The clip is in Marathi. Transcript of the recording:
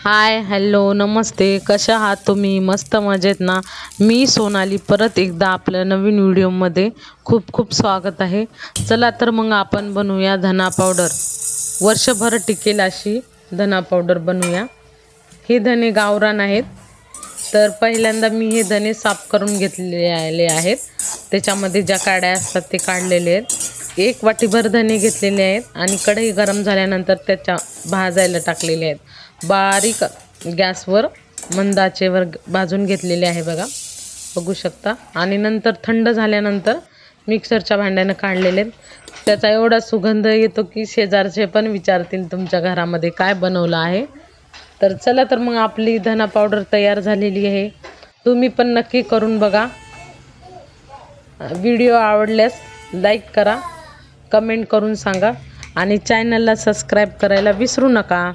हाय हॅलो नमस्ते. कशा आहात तुम्ही? मस्त मजेत ना? मी सोनाली परत एकदा आपल्या नवीन व्हिडिओमध्ये खूप खूप स्वागत आहे. चला तर मग आपण बनवूया धना पावडर वर्षभर टिकेल अशी धना पावडर बनवूया. हे धने गावरान आहेत. तर पहिल्यांदा मी हे धने साफ करून घेतलेले आहेत. त्याच्यामध्ये ज्या काड्या असतात ते काढलेले आहेत. एक वाटीभर धने घेतलेले आहेत आणि कढई गरम झाल्यानंतर त्याच्या भाजायला टाकलेले आहेत. बारीक गॅसवर मंदाचेवर भाजून घेतलेले आहे बघा. बघू शकता. आणि नंतर थंड झाल्यानंतर मिक्सरच्या भांड्यानं काढलेले. आहेत त्याचा एवढा सुगंध येतो की शेजारचे पण विचारतील तुमच्या घरामध्ये काय बनवलं आहे. तर चला तर मग आपली धना पावडर तयार झालेली आहे. तुम्ही पण नक्की करून बघा. व्हिडिओ आवडल्यास लाईक करा कमेंट करून सांगा आणि चॅनलला सबस्क्राईब करायला विसरू नका.